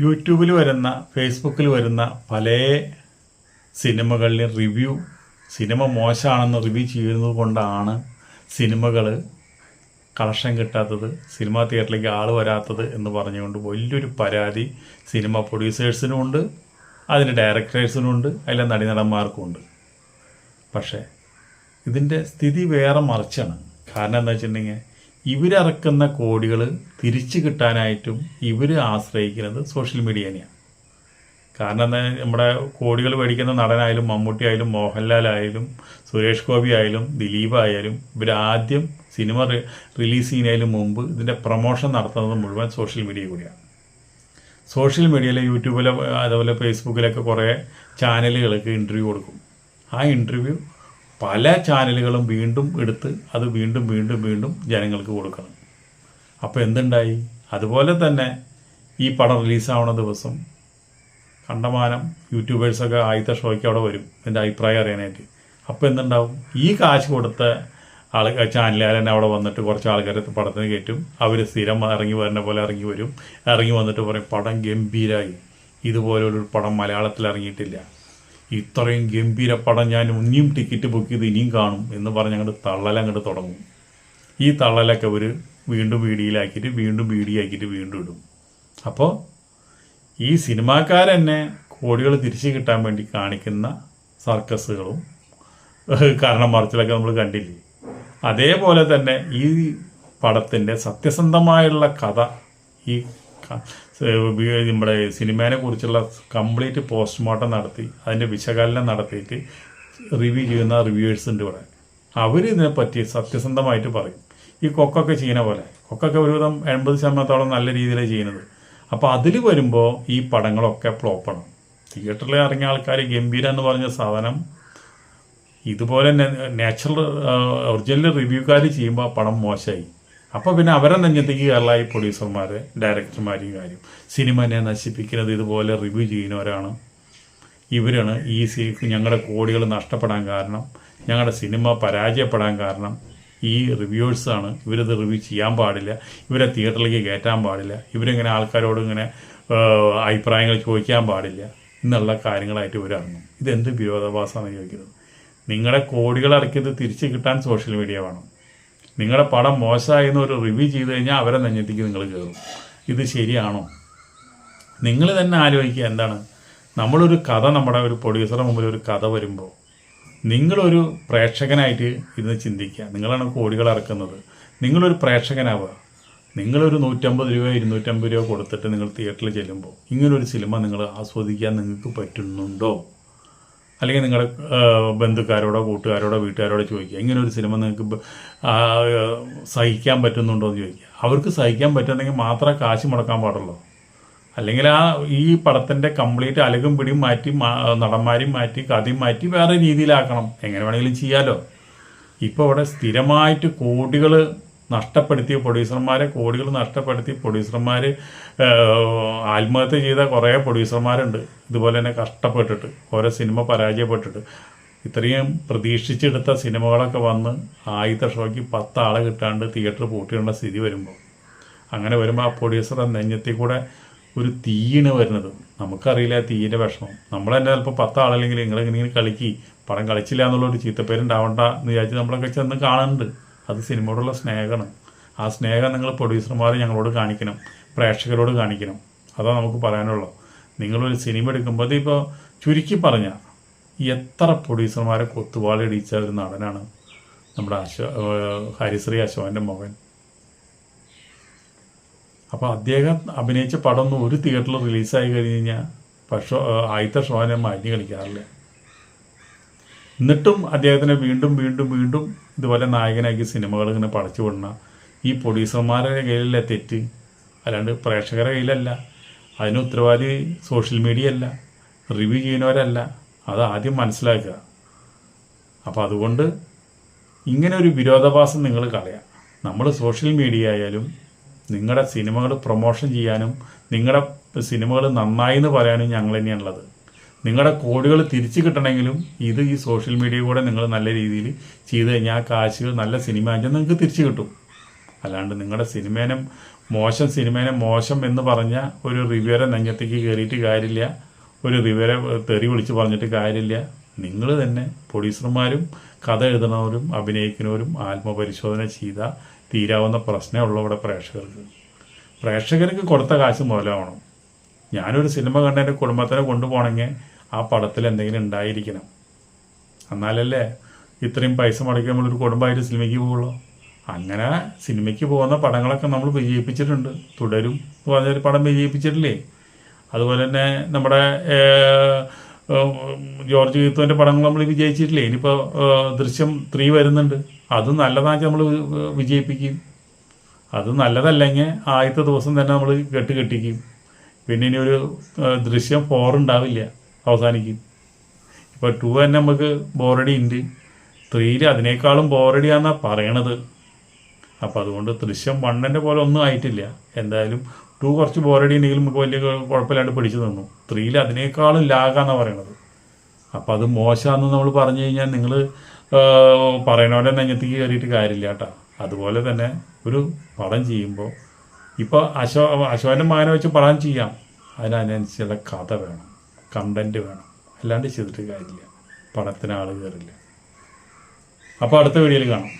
യൂട്യൂബിൽ വരുന്ന ഫേസ്ബുക്കിൽ വരുന്ന പല സിനിമകളിലെ റിവ്യൂ സിനിമ മോശമാണെന്ന് റിവ്യൂ ചെയ്യുന്നത് കൊണ്ടാണ് സിനിമകൾ കളക്ഷൻ കിട്ടാത്തത് സിനിമാ തിയേറ്ററിലേക്ക് ആൾ വരാത്തത് എന്ന് പറഞ്ഞുകൊണ്ട് വലിയൊരു പരാതി സിനിമ പ്രൊഡ്യൂസേഴ്സിനും ഉണ്ട് അതിന് ഡയറക്ടേഴ്സിനും ഉണ്ട് അതിലെ നടീനടന്മാർക്കും ഉണ്ട്. പക്ഷേ ഇതിന്റെ സ്ഥിതി വേറെ മറിച്ചാണ്. കാരണം എന്താ വെച്ചിട്ടുണ്ടെങ്കിൽ ഇവരിറക്കുന്ന കോടികൾ തിരിച്ചു കിട്ടാനായിട്ടും ഇവർ ആശ്രയിക്കുന്നത് സോഷ്യൽ മീഡിയനെയാണ്. കാരണം നമ്മുടെ കോടികൾ മേടിക്കുന്ന നടനായാലും മമ്മൂട്ടി ആയാലും മോഹൻലാൽ ആയാലും സുരേഷ് ഗോപി ആയാലും ദിലീപ് ആയാലും ഇവരാദ്യം സിനിമ റിലീസ് ചെയ്യുന്നതിന് മുമ്പ് ഇതിന്റെ പ്രൊമോഷൻ നടത്തുന്നത് മുഴുവൻ സോഷ്യൽ മീഡിയ കൂടിയാണ്. സോഷ്യൽ മീഡിയയിലെ യൂട്യൂബിലെ അതുപോലെ ഫേസ്ബുക്കിലൊക്കെ കുറേ ചാനലുകൾക്ക് ഇന്റർവ്യൂ കൊടുക്കും. ആ ഇന്റർവ്യൂ പല ചാനലുകളും വീണ്ടും എടുത്ത് അത് വീണ്ടും വീണ്ടും വീണ്ടും ജനങ്ങൾക്ക് കൊടുക്കണം. അപ്പോൾ എന്തുണ്ടായി? അതുപോലെ തന്നെ ഈ പടം റിലീസാവുന്ന ദിവസം കണ്ടമാനം യൂട്യൂബേഴ്സൊക്കെ ആദ്യത്തെ ഷോയ്ക്ക് അവിടെ വരും. എന്റെ അഭിപ്രായം അറിയാനായിട്ട്. അപ്പോൾ എന്തുണ്ടാവും? ഈ കാശ് കൊടുത്ത ആൾ ചാനലുകാർ തന്നെ അവിടെ വന്നിട്ട് കുറച്ച് ആൾക്കാരെ പടത്തിന് കയറ്റും. അവർ സ്ഥിരം ഇറങ്ങി വരുന്ന പോലെ ഇറങ്ങി വരും. ഇറങ്ങി വന്നിട്ട് പറയും പടം ഗംഭീരായി. ഇതുപോലൊരു പടം മലയാളത്തിൽ ഇറങ്ങിയിട്ടില്ല ഇത്രയും ഗംഭീര പടം ഞാൻ ഇനിയും ടിക്കറ്റ് ബുക്ക് ചെയ്ത് ഇനിയും കാണും എന്ന് പറഞ്ഞ് അങ്ങോട്ട് തള്ളലങ്ങോട്ട് തുടങ്ങും. ഈ തള്ളലൊക്കെ അവർ വീണ്ടും വീഡിയോയിലാക്കിയിട്ട് വീണ്ടും വീഡിയോ ആക്കിയിട്ട് വീണ്ടും ഇടും. അപ്പോൾ ഈ സിനിമാക്കാരെന്നെ കോടികൾ തിരിച്ചു കിട്ടാൻ വേണ്ടി കാണിക്കുന്ന സർക്കസുകളും കാരണം മറിച്ചിലൊക്കെ നമ്മൾ കണ്ടില്ലേ? അതേപോലെ തന്നെ ഈ പടത്തിന്റെ സത്യസന്ധമായുള്ള കഥ ഈ നമ്മുടെ സിനിമേനെ കുറിച്ചുള്ള കംപ്ലീറ്റ് പോസ്റ്റ്മോർട്ടം നടത്തി അതിന്റെ വിശകലനം നടത്തിയിട്ട് റിവ്യൂ ചെയ്യുന്ന റിവ്യൂവേഴ്സ് ഉണ്ട് ഇവിടെ. അവർ ഇതിനെപ്പറ്റി സത്യസന്ധമായിട്ട് പറയും. ഈ കൊക്കൊക്കെ ചെയ്യുന്ന പോലെ കൊക്കൊക്കെ ഒരുവിധം എൺപത് ശതമാനത്തോളം നല്ല രീതിയിലാണ് ചെയ്യുന്നത്. അപ്പോൾ അതിൽ വരുമ്പോൾ ഈ പടങ്ങളൊക്കെ ഫ്ലോപ്പാണ്. തിയേറ്ററിൽ ഇറങ്ങിയ ആൾക്കാർ ഗംഭീര എന്ന് പറഞ്ഞ സാധനം. ഇതുപോലെ നാച്ചുറൽ ഒറിജിനൽ റിവ്യൂക്കാർ ചെയ്യുമ്പോൾ ആ പടം മോശമായി. അപ്പോൾ പിന്നെ അവരെ നെഞ്ഞത്തേക്ക് കേരളായി പ്രൊഡ്യൂസർമാർ ഡയറക്ടർമാരെയും കാര്യം. സിനിമനെ നശിപ്പിക്കുന്നത് ഇതുപോലെ റിവ്യൂ ചെയ്യുന്നവരാണ്. ഇവരാണ് ഈ ഞങ്ങളുടെ കോടികൾ നഷ്ടപ്പെടാൻ കാരണം ഞങ്ങളുടെ സിനിമ പരാജയപ്പെടാൻ കാരണം ഈ റിവ്യൂവേഴ്സാണ് ഇവരത് റിവ്യൂ ചെയ്യാൻ പാടില്ല ഇവരെ തിയേറ്ററിലേക്ക് കയറ്റാൻ പാടില്ല ഇവരിങ്ങനെ ആൾക്കാരോട് ഇങ്ങനെ അഭിപ്രായങ്ങൾ ചോദിക്കാൻ പാടില്ല എന്നുള്ള കാര്യങ്ങളായിട്ട് ഇവരറങ്ങും ഇതെന്ത് വിരോധാഭാസമാണ് ചോദിക്കുന്നത് നിങ്ങളുടെ കോടികൾ ഇറക്കിയത് തിരിച്ചു കിട്ടാൻ സോഷ്യൽ മീഡിയ വേണം. നിങ്ങളുടെ പടം മോശമായി എന്ന് ഒരു റിവ്യൂ ചെയ്ത് കഴിഞ്ഞാൽ അവരെ നെഞ്ഞത്തേക്ക് നിങ്ങൾ കയറും. ഇത് ശരിയാണോ? നിങ്ങൾ തന്നെ ആലോചിക്കുക എന്താണ്? നമ്മളൊരു കഥ നമ്മുടെ ഒരു പ്രൊഡ്യൂസറുടെ മുമ്പിൽ ഒരു കഥ വരുമ്പോൾ നിങ്ങളൊരു പ്രേക്ഷകനായിട്ട് ഇരുന്ന് ചിന്തിക്കുക. നിങ്ങളാണ് കോടികൾ ഇറക്കുന്നത് നിങ്ങളൊരു പ്രേക്ഷകനാവുക. നിങ്ങളൊരു നൂറ്റമ്പത് രൂപ ഇരുന്നൂറ്റമ്പത് രൂപ കൊടുത്തിട്ട് നിങ്ങൾ തിയേറ്ററിൽ ചെല്ലുമ്പോൾ ഇങ്ങനൊരു സിനിമ നിങ്ങൾ ആസ്വദിക്കാൻ നിങ്ങൾക്ക് പറ്റുന്നുണ്ടോ? അല്ലെങ്കിൽ നിങ്ങളുടെ ബന്ധുക്കാരോടോ കൂട്ടുകാരോടോ വീട്ടുകാരോടോ ചോദിക്കുക. ഇങ്ങനെ ഒരു സിനിമ നിങ്ങൾക്ക് സഹിക്കാൻ പറ്റുന്നുണ്ടോ എന്ന് ചോദിക്കുക. അവർക്ക് സഹിക്കാൻ പറ്റുന്നെങ്കിൽ മാത്രമേ കാശ് മുടക്കാൻ പാടുള്ളൂ. അല്ലെങ്കിൽ ആ ഈ പടത്തിന്റെ കംപ്ലീറ്റ് അലകും പിടിയും മാറ്റി നടന്മാരെയും മാറ്റി കഥയും മാറ്റി വേറെ രീതിയിലാക്കണം. എങ്ങനെ വേണമെങ്കിലും ചെയ്യാലോ. ഇപ്പോൾ ഇവിടെ സ്ഥിരമായിട്ട് കോടികൾ നഷ്ടപ്പെടുത്തിയ പ്രൊഡ്യൂസർമാരെ കോടികൾ നഷ്ടപ്പെടുത്തി പ്രൊഡ്യൂസർമാർ ആത്മഹത്യ ചെയ്ത കുറേ പ്രൊഡ്യൂസർമാരുണ്ട് ഇതുപോലെ തന്നെ കഷ്ടപ്പെട്ടിട്ട് ഓരോ സിനിമ പരാജയപ്പെട്ടിട്ട്. ഇത്രയും പ്രതീക്ഷിച്ചെടുത്ത സിനിമകളൊക്കെ വന്ന് ആദ്യത്തെ ഷോയ്ക്ക് പത്താളെ കിട്ടാണ്ട് തിയേറ്റർ പൂട്ടിയുള്ള സ്ഥിതി വരുമ്പോൾ അങ്ങനെ വരുമ്പോൾ ആ പ്രൊഡ്യൂസർ നെഞ്ഞത്തിൽ കൂടെ ഒരു തീയാണ് വരുന്നത്. നമുക്കറിയില്ല തീയിന്റെ വിഷമം. നമ്മൾ തന്നെ ചിലപ്പോൾ പത്താളല്ലെങ്കിൽ നിങ്ങളിങ്ങനെ കളിക്കി. പടം കളിച്ചില്ല എന്നുള്ളൊരു ചീത്തപ്പേരുണ്ടാവണ്ട എന്ന് വിചാരിച്ച് നമ്മളൊക്കെ ചെന്ന് കാണുന്നുണ്ട് അത് സിനിമയോടുള്ള സ്നേഹമാണ്. ആ സ്നേഹം നിങ്ങൾ പ്രൊഡ്യൂസർമാർ ഞങ്ങളോട് കാണിക്കണം. പ്രേക്ഷകരോട് കാണിക്കണം. അതാ നമുക്ക് പറയാനുള്ളൂ. നിങ്ങളൊരു സിനിമ എടുക്കുമ്പോൾ ഇപ്പോൾ ചുരുക്കി പറഞ്ഞാൽ എത്ര പ്രൊഡ്യൂസർമാരെ കൊത്തുവാളിടിച്ച ഒരു നടനാണ് നമ്മുടെ അശോ ഹരിശ്രീ അശോകന്റെ മകൻ. അപ്പോൾ അദ്ദേഹം അഭിനയിച്ച പടം ഒന്നും ഒരു തിയേറ്ററിൽ റിലീസായി കഴിഞ്ഞ് കഴിഞ്ഞാൽ പക്ഷോ ആദ്യത്തെ ഷോനെ മാറ്റി കളിക്കാറില്ല. എന്നിട്ടും അദ്ദേഹത്തിനെ വീണ്ടും വീണ്ടും വീണ്ടും ഇതുപോലെ നായകനാക്കി സിനിമകൾ ഇങ്ങനെ പടച്ചു വിടണ. ഈ പ്രൊഡ്യൂസർമാരുടെ കയ്യിലല്ല തെറ്റ്? അല്ലാണ്ട് പ്രേക്ഷകരുടെ കയ്യിലല്ല. അതിന് ഉത്തരവാദി സോഷ്യൽ മീഡിയ അല്ല. റിവ്യൂ ചെയ്യുന്നവരല്ല. അത് ആദ്യം മനസ്സിലാക്കുക. അപ്പോൾ അതുകൊണ്ട് ഇങ്ങനെ ഒരു വിരോധാഭാസം നിങ്ങൾ കളയാം. നമ്മൾ സോഷ്യൽ മീഡിയ ആയാലും നിങ്ങളുടെ സിനിമകൾ പ്രൊമോഷൻ ചെയ്യാനും നിങ്ങളുടെ സിനിമകൾ നന്നായി എന്ന് പറയാനും ഞങ്ങൾ തന്നെയാണുള്ളത്. നിങ്ങളുടെ കോടികൾ തിരിച്ചു കിട്ടണമെങ്കിലും ഇത് ഈ സോഷ്യൽ മീഡിയ കൂടെ നിങ്ങൾ നല്ല രീതിയിൽ ചെയ്ത് കഴിഞ്ഞാൽ ആ കാശ് നല്ല സിനിമ ആണെങ്കിൽ നിങ്ങൾക്ക് തിരിച്ചു കിട്ടും. അല്ലാണ്ട് നിങ്ങളുടെ സിനിമേനെ മോശം സിനിമേനെ മോശം എന്ന് പറഞ്ഞ ഒരു റിവ്യൂരെ നെഞ്ഞത്തേക്ക് കയറിയിട്ട് കാര്യമില്ല. ഒരു റിവ്യൂരെ തെറി വിളിച്ച് പറഞ്ഞിട്ട് കാര്യമില്ല. നിങ്ങൾ തന്നെ പ്രൊഡ്യൂസർമാരും കഥ എഴുതുന്നവരും അഭിനയിക്കുന്നവരും ആത്മപരിശോധന ചെയ്താൽ തീരാവുന്ന പ്രശ്നമുള്ള ഇവിടെ പ്രേക്ഷകർക്ക്. പ്രേക്ഷകർക്ക് കൊടുത്ത കാശ് മുതലാവണം. ഞാനൊരു സിനിമ കണ്ട് എന്റെ കുടുംബത്തിനെ കൊണ്ടുപോകണമെങ്കിൽ ആ പടത്തിൽ എന്തെങ്കിലും ഉണ്ടായിരിക്കണം. എന്നാലല്ലേ ഇത്രയും പൈസ മുടക്കി നമ്മളൊരു കുടുംബമായിട്ട് സിനിമയ്ക്ക് പോകുള്ളൂ. അങ്ങനെ സിനിമയ്ക്ക് പോകുന്ന പടങ്ങളൊക്കെ നമ്മൾ വിജയിപ്പിച്ചിട്ടുണ്ട്. തുടരും എന്ന് പറഞ്ഞൊരു പടം വിജയിപ്പിച്ചിട്ടില്ലേ? അതുപോലെ തന്നെ നമ്മുടെ ജോർജ് ഗീത്തുവിന്റെ പടങ്ങൾ നമ്മൾ വിജയിച്ചിട്ടില്ലേ? ഇനിയിപ്പോൾ ദൃശ്യം ത്രീ വരുന്നുണ്ട്. അത് നല്ലതാക്കി നമ്മൾ വിജയിപ്പിക്കും. അത് നല്ലതല്ലെങ്കിൽ ആദ്യത്തെ ദിവസം തന്നെ നമ്മൾ കെട്ട് കെട്ടിക്കും. പിന്നെ ഇനി ഒരു ദൃശ്യം ഫോർ ഉണ്ടാവില്ല അവസാനിക്കും. ഇപ്പോൾ ടു തന്നെ നമുക്ക് ബോറടി ഉണ്ട് ത്രീയിൽ അതിനേക്കാളും ബോറടിയാണെന്നാണ് പറയണത്. അപ്പോൾ അതുകൊണ്ട് ദൃശ്യം വണ്ണിന്റെ പോലെ ഒന്നും ആയിട്ടില്ല. എന്തായാലും ടു കുറച്ച് ബോറടി ഉണ്ടെങ്കിലും നമുക്ക് വലിയ കുഴപ്പമില്ലാണ്ട് പിടിച്ചു തന്നു ത്രീയിൽ അതിനേക്കാളും ലാഗാന്നാണ് പറയണത്. അപ്പം അത് മോശമാണെന്ന് നമ്മൾ പറഞ്ഞു കഴിഞ്ഞാൽ നിങ്ങൾ പറയണവന്റെ നെഞ്ഞത്തേക്ക് കയറിയിട്ട് കാര്യമില്ല കേട്ടോ. അതുപോലെ തന്നെ ഒരു പടം ചെയ്യുമ്പോൾ ഇപ്പോൾ അശോ അശോകന്റെ മകനെ വെച്ച് പടം ചെയ്യാം. അതിനനുസരിച്ചുള്ള കഥ വേണം. കണ്ടന്റ് വേണം. അല്ലാണ്ട് ചെയ്തിട്ട് കാര്യമില്ല. പടത്തിന് ആൾ കയറില്ല അപ്പോൾ അടുത്ത വീഡിയോയിൽ കാണാം.